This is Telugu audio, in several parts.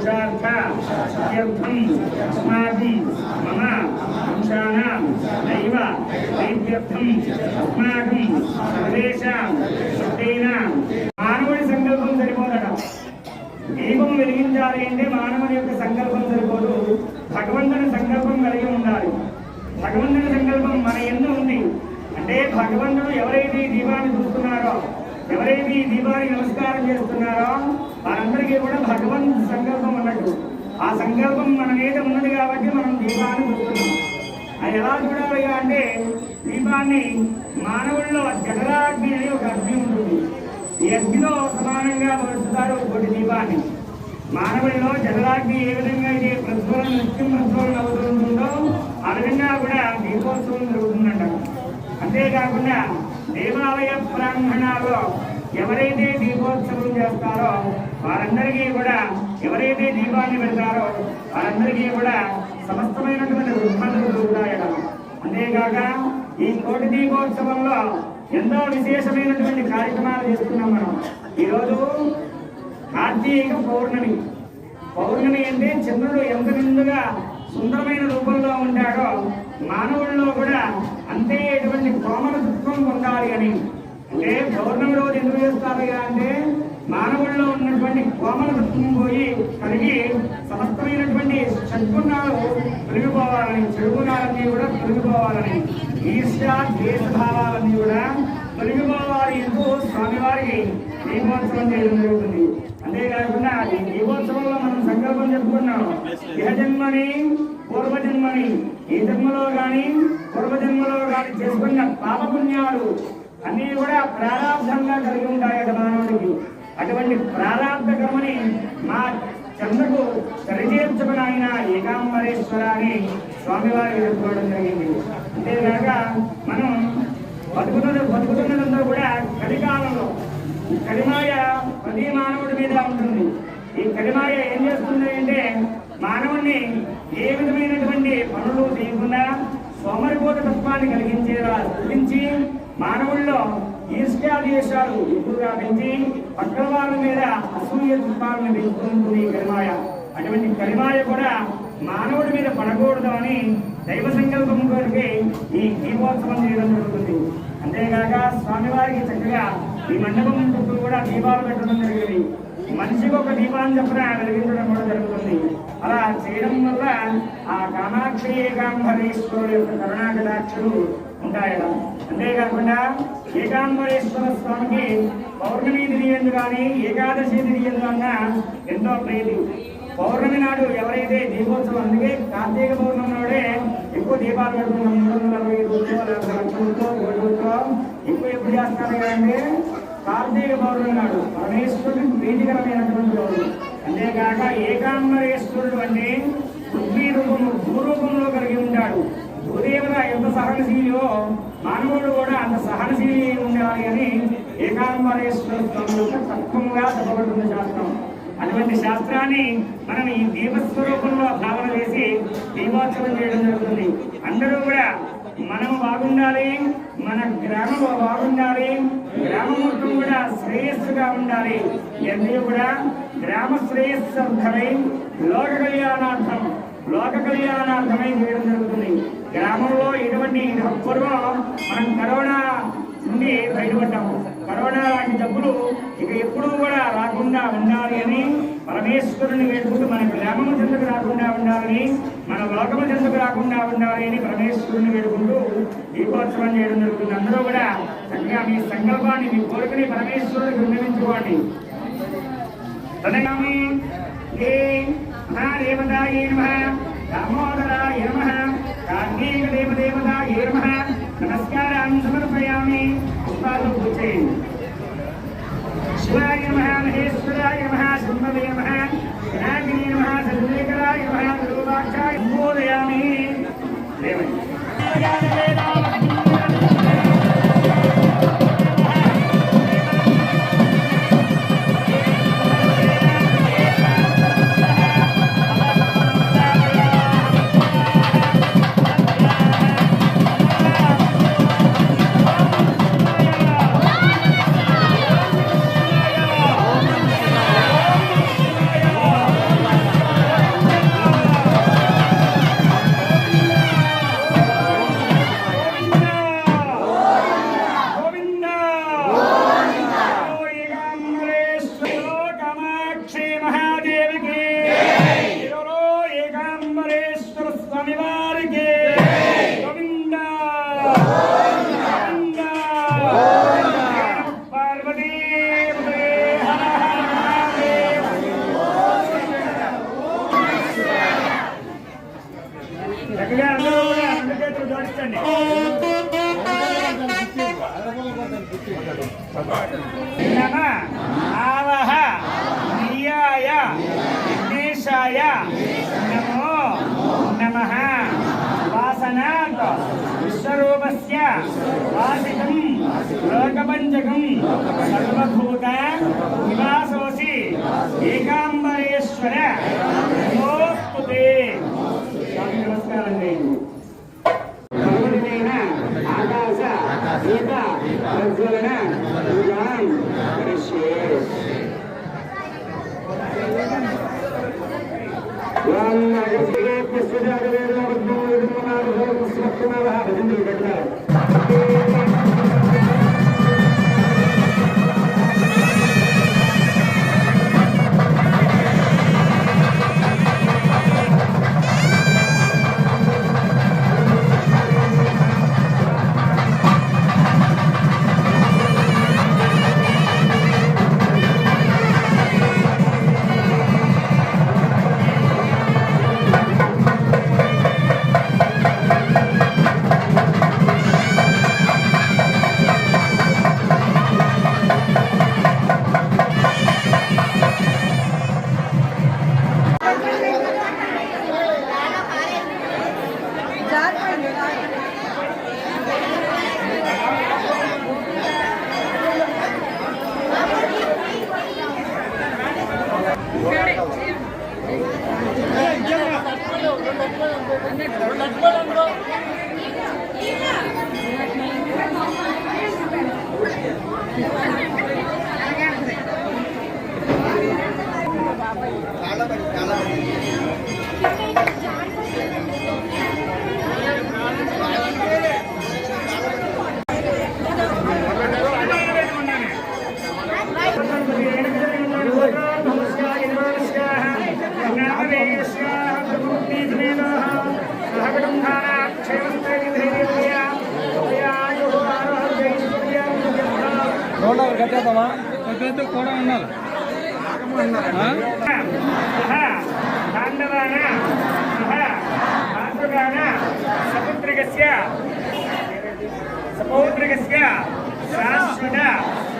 పురుషార్థ సిద్ధ్యర్థం అస్మాభి మమ వంశానాం దైవ దైవ్యర్థం అస్మాభి సర్వేషాం శుద్ధైనాం మానవుడి సంకల్పం సరిపోదట. దీపం వెలిగించాలి అంటే మానవుడి యొక్క సంకల్పం సరిపోదు. భగవంతుని సంకల్పం కలిగి ఉండాలి. భగవంతుని సంకల్పం మన ఎందు ఉంది. అంటే భగవంతుడు ఎవరైతే ఈ దీపాన్ని చూస్తున్నారో ఎవరైతే ఈ దీపాన్ని నమస్కారం చేస్తున్నారో వారందరికీ కూడా భగవంతు ఆ సంకల్పం మన మీద ఉన్నది కాబట్టి మనం దీపాన్ని చూస్తున్నాం అది ఎలా చూడాలి అంటే దీపాన్ని మానవుల్లో జఠరాగ్ని అని ఒక అగ్ని ఉంటుంది. ఈ అగ్నిలో సమానంగా పరుచుతారు ఒకటి దీపాన్ని. మానవుల్లో జఠరాగ్ని ఏ విధంగా అయితే ప్రజ్వలన నిత్యం ప్రజ్వలన అవుతుంటుందో ఆ విధంగా కూడా దీపోత్సవం జరుగుతుందంట. అంతేకాకుండా దేవాలయ ప్రాంగణాల్లో ఎవరైతే దీపోత్సవం చేస్తారో వారందరికీ కూడా ఎవరైతే దీపాన్ని పెడతారో వారందరికీ కూడా సమస్తమైనటువంటి రుగ్మతులు కలుగుతాయట అంతేకాక ఈ కోటి దీపోత్సవంలో ఎంతో విశేషమైనటువంటి కార్యక్రమాలు చేస్తున్నాం మనం. ఈరోజు కార్తీక పౌర్ణమి. పౌర్ణమి అంటే చంద్రుడు ఎంత నిండుగా సుందరమైన రూపంలో ఉంటాడో మానవుల్లో కూడా అంతే ఎటువంటి కోమల దుఃఖం పొందాలి అని. అంటే పౌర్ణమి రోజు ఎందుకు చేస్తారు అంటే మానవుల్లో ఉన్నటువంటి కోమల దుఃఖం పోయి కలిగి సమస్తమైనటువంటి సద్గుణాలు తొలగిపోవాలని చెడుగుణాలన్నీ కూడా తొలగిపోవాలని ఈర్ష్య ద్వేష భావాలన్నీ కూడా తొలగిపోవాలి ఎందుకు? స్వామివారికి దీపోత్సవం చేయడం జరుగుతుంది. అంతేకాకుండా ఈ దీపోత్సవంలో మనం సంకల్పం చెప్పుకున్నాం. ఇహ జన్మని పూర్వజన్మని ఈ జన్మలో గాని పూర్వజన్మలో కాని చేసుకున్న పాపపుణ్యాలు అన్నీ కూడా ప్రారంభంగా కలిగి ఉంటాయట మానవుడికి. అటువంటి ప్రారంభ కర్మని మా చెందకు సరిచేర్చుకుని ఆయన ఏకాంబరేశ్వర అని స్వామివారు ఎదుర్కోవడం జరిగింది. అంతేకాక మనం బతుకుతున్న బతుకుతున్నదంతా కూడా కలికాలంలో. కలిమాయ ప్రతి మానవుడి మీద ఉంటుంది. ఈ కలిమాయ ఏం చేస్తుంది అంటే మానవుణ్ణి ఏ విధమైనటువంటి పనులు చేయకుండా సోమరిపోత తత్వాన్ని కలిగించేలా గురించి మానవుల్లో ఈర్ష్యాదేశాలు ఎక్కువగా పెంచి పక్కన వాళ్ళ మీద అసూయ దుఃఖాలను పెంచుకుంటుంది ఈ కలిమాయ అటువంటి కలిమాయ కూడా మానవుడి మీద పడకూడదు అని దైవ సంకల్పం కొరికి ఈ దీపోత్సవం చేయడం జరుగుతుంది. అంతేకాక స్వామివారికి చక్కగా ఈ మండపం చుట్టూ కూడా దీపాలు పెట్టడం జరిగింది. మనిషికి ఒక దీపాన్ని చెప్పిన వెలిగించడం కూడా జరుగుతుంది. అలా చేయడం వల్ల ఆ కామాక్షి ఏకాంబరేశ్వరుడు యొక్క కరుణాకటాక్షులు ఉంటాయట. అంతేకాకుండా ఏకాంబరేశ్వర స్వామికి పౌర్ణమి తిరిగేందు కానీ ఏకాదశి తిరిగేందు అన్నా ఎంతో ప్రీతి. పౌర్ణమి నాడు ఎవరైతే దీపోత్సవం అందుకే కార్తీక పౌర్ణమి నాడే ఎక్కువ దీపాలు పెడుతున్నాం. మూడు వందల అరవై ఐదు ఎక్కువ ఎప్పుడు చేస్తారు కదంటే కార్తీక పౌర్ణమి నాడు పరమేశ్వరుడికి ప్రీతికరమైనటువంటి రోజు. అంతేకాక ఏకాంబరేశ్వరుడు అంటే పృథ్వీ రూపము భూరూపంలో కలిగి ఉంటాడు భూదేవత ఎంత సహనశీలియో మానవుడు కూడా అంత సహనశీలి ఉండాలి అని ఏకాంబరేశ్వర స్వామి తత్వంగా చెప్పబడుతుంది శాస్త్రం. అటువంటి శాస్త్రాన్ని మనం ఈ దీపస్వరూపంలో భావన చేసి దీపోత్సవం చేయడం జరుగుతుంది. అందరూ కూడా మనం బాగుండాలి మన గ్రామం బాగుండాలి గ్రామం మొత్తం కూడా శ్రేయస్సుగా ఉండాలి. ఇవన్నీ కూడా గ్రామ శ్రేయస్సర్థమై లోక కళ్యాణార్థం లోక కళ్యాణార్థమై చేయడం జరుగుతుంది. గ్రామంలో ఎటువంటి పూర్వం మనం కరోనా నుండి బయటపడ్డాము. కరోనా లాంటి జబ్బులు ఇక ఎప్పుడూ కూడా రాకుండా ఉండాలి అని పరమేశ్వరుని వేడుకుంటూ మన గ్రామము చెందుకు రాకుండా ఉండాలని మన లోకము చెందుకు రాకుండా ఉండాలి అని పరమేశ్వరుని వేడుకుంటూ దీపోత్సవం చేయడం జరుగుతుంది. అందరూ కూడా చక్కగా మీ సంకల్పాన్ని మీ కోరికని పరమేశ్వరుడికి విన్నవించుకోండి. తదగామి ఏ మహాదేవతాయే దామోదరాయ నమ. కార్తీక దేవదేవతాయే నమః నమస్కారాన్ని సమర్పయామి పుష్పాలు పూజేయండి సర్వభూత నివాసోసి ఏకాంబరేశ్వర నమోస్తుతే నమస్కారం చేయండి భగవతిమైన ఆకాశ దీప ప్రజ్వలన పూజాం కరిష్యే శ్రీ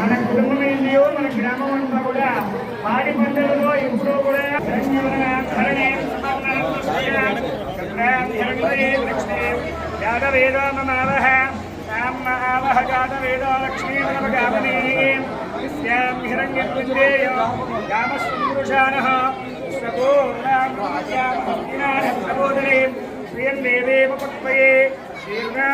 మన కుటుంబం ఏంటియో మన గ్రామం అంతా కూడా పాడి పంటలలో ఎప్పుడూ కూడా ధన్యవన ధరణే. యాదవేదో మమావహ తామ్మ ఆవహ జాతవేదో లక్ష్మీ మనమగామనే యస్యాం హిరణ్యపుంజేయో యామస్పురుషానః దేవేవ శ్రీర్ణా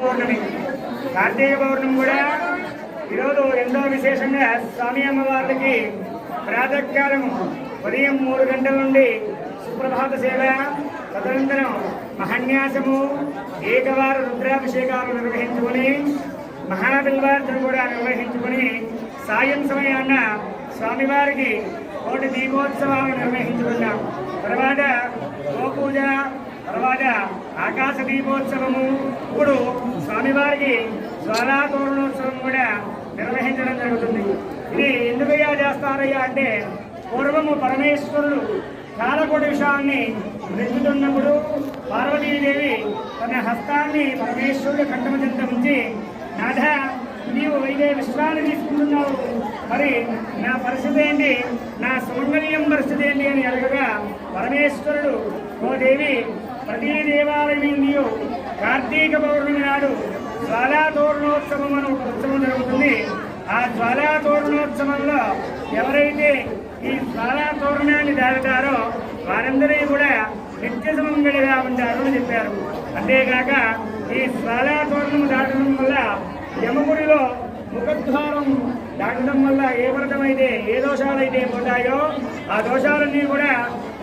పౌర్ణమి. కార్తీక పౌర్ణమి కూడా ఈరోజు ఎంతో విశేషంగా స్వామి అమ్మవార్లకి ప్రాతకాలం ఉదయం మూడు గంటల నుండి సుప్రభాత సేవ తదనంతరం మహన్యాసము ఏకవార రుద్రాభిషేకాలు నిర్వహించుకొని మహాబిల్వార్తను కూడా నిర్వహించుకొని సాయం సమయాన్న స్వామివారికి కోటి దీపోత్సవాలు నిర్వహించుకున్నాం. తర్వాత గోపూజ తర్వాత ఆకాశ దీపోత్సవము ఇప్పుడు స్వామివారికి జ్వాలాతోరణోత్సవం కూడా నిర్వహించడం జరుగుతుంది. ఇది ఎందుకయ్యా చేస్తారయ్యా అంటే పూర్వము పరమేశ్వరుడు కాలకోటి విషయాన్ని వెతుకుతున్నప్పుడు పార్వతీదేవి తన హస్తాన్ని పరమేశ్వరుడు కంఠము చెంత ఉంచి నాథ నీవు వైదే విశ్రాన్ని తీసుకుంటున్నావు. మరి నా పరిస్థితి ఏంటి? నా సుమంగళ్యం పరిస్థితి ఏంటి? అని అడగగా పరమేశ్వరుడు ఓ దేవి ప్రతి దేవాలయం నీవు కార్తీక పౌర్ణమి నాడు జ్వాలాతోరణోత్సవం అని ఒక ఉత్సవం జరుగుతుంది. ఆ జ్వాలాతోరణోత్సవంలో ఎవరైతే ఈ జ్వాలాతోరణాన్ని దాటుతారో వారందరూ కూడా నిత్య సుమంగళిగా ఉంటారు అని చెప్పారు. అంతేకాక ఈ జ్వాలాతోరణం దాటడం వల్ల యమగుడిలో ముఖద్వారం దాటడం వల్ల ఏ వ్రతమైతే ఏ దోషాలైతే పోతాయో ఆ దోషాలన్నీ కూడా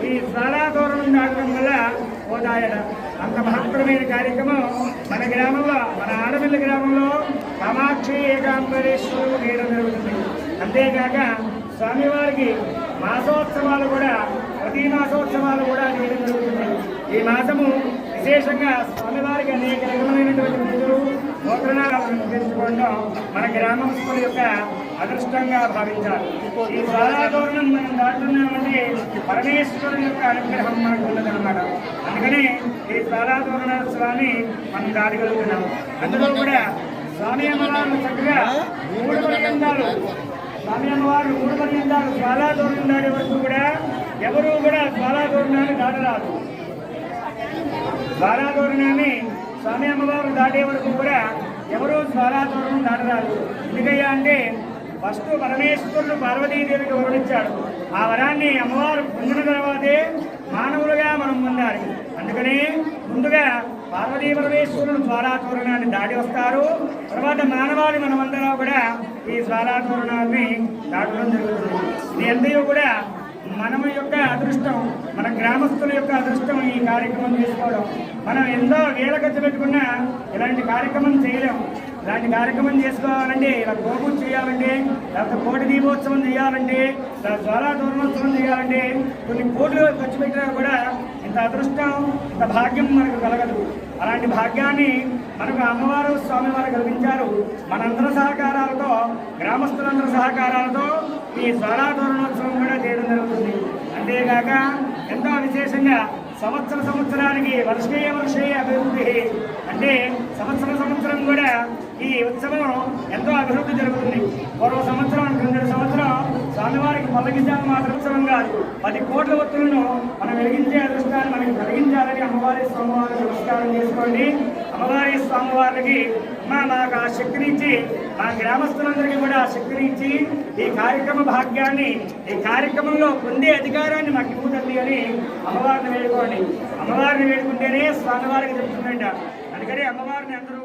ఈ జ్వాలాతోరణం దాటడం వల్ల పోతాయట. అంత మహత్తరమైన కార్యక్రమం మన గ్రామంలో మన ఆడపిల్ల గ్రామంలో కామాక్షి ఏకాంబరేశ్వరుడు వేయడం జరుగుతుంది. అంతేకాక స్వామివారికి మాసోత్సవాలు కూడా ప్రతి మాసోత్సవాలు కూడా చేయడం జరుగుతుంది. ఈ మాసము విశేషంగా స్వామివారికి అనేక రకమైనటువంటి పూజలు నూతనాలను నిర్వహించుకోవడం మన గ్రామం యొక్క అదృష్టంగా భావించాలి ఈ ద్వారాతోరణం మనం దాటుతున్నామంటే పరమేశ్వరుని యొక్క అనుగ్రహం మనకు ఉన్నదన్నమాట. అందుకనే ఈ ద్వారాతోరణోత్సవాన్ని మనం దాటగలుగుతున్నాము. అందులో కూడా స్వామి అమ్మవారు చక్కగా మూడు పర్యంతాలు స్వామి అమ్మవారు మూడు పర్యంతాలు ద్వారాతోరణం దాటే వరకు కూడా ఎవరూ కూడా ద్వారాతోరణాన్ని దాటరాదు. ద్వారాతోరణాన్ని స్వామి అమ్మవారు దాటే వరకు కూడా ఎవరూ ద్వారాతోరణం దాటరాదు. ఎందుకయ్యా అంటే ఫస్ట్ పరమేశ్వరుడు పార్వతీదేవికి వరుడిచ్చాడు ఆ వరాన్ని అమ్మవారు పొందిన తర్వాతే మానవులుగా మనం పొందాలి. అందుకని ముందుగా పార్వతీ పరమేశ్వరుడు జ్వాలాతోరణాన్ని దాటి వస్తారు. తర్వాత మానవాళి మనమందరం కూడా ఈ జ్వాలాతోరణాన్ని దాటడం జరుగుతుంది. ఇది ఎంతయో కూడా మనము యొక్క అదృష్టం మన గ్రామస్తుల యొక్క అదృష్టం ఈ కార్యక్రమం చేసుకోవడం. మనం ఎంతో వేల ఖర్చు పెట్టుకున్నా ఇలాంటి కార్యక్రమం చేయలేము. ఇలాంటి కార్యక్రమం చేసుకోవాలంటే ఇలా గోపూజ చేయాలంటే లేకపోతే కోటి దీపోత్సవం చేయాలంటే ఇలా జ్వాలా దూరణోత్సవం చేయాలంటే కొన్ని కోట్లు ఖర్చు పెట్టినా కూడా ఇంత అదృష్టం ఇంత భాగ్యం మనకు కలగదు. అలాంటి భాగ్యాన్ని మనకు అమ్మవారు స్వామివారు కల్పించారు మనందరి సహకారాలతో గ్రామస్తులందరి సహకారాలతో ఈ జ్వాలా దూరణోత్సవం కూడా చేయడం జరుగుతుంది. అంతేగాక ఎంతో విశేషంగా సంవత్సర సంవత్సరానికి వర్షే వర్షే అభివృద్ధి. అంటే సంవత్సర సంవత్సరం కూడా ఈ ఉత్సవం ఎంతో అభివృద్ధి జరుగుతుంది. పూర్వ సంవత్సరం రెండు సంవత్సరం స్వామివారికి పల్లకించాలి మాత్రం ఉత్సవం కాదు. పది కోట్ల ఒత్తులను మనం వెలిగించే అదృష్టాన్ని మనకి కలిగించాలని అమ్మవారి స్వామివారికి నమస్కారం చేసుకోండి. అమ్మవారి స్వామివారికి మా మాకు ఆ శక్తిని ఇచ్చి మా గ్రామస్తులందరికీ కూడా ఆ శక్తిని ఇచ్చి ఈ కార్యక్రమ భాగ్యాన్ని ఈ కార్యక్రమంలో పొందే అధికారాన్ని మాకు ఇవ్వదండి అని అమ్మవారిని వేడుకోండి. అమ్మవారిని వేడుకుంటేనే స్వామివారికి చెప్తుందంట. అందుకని అమ్మవారిని అందరూ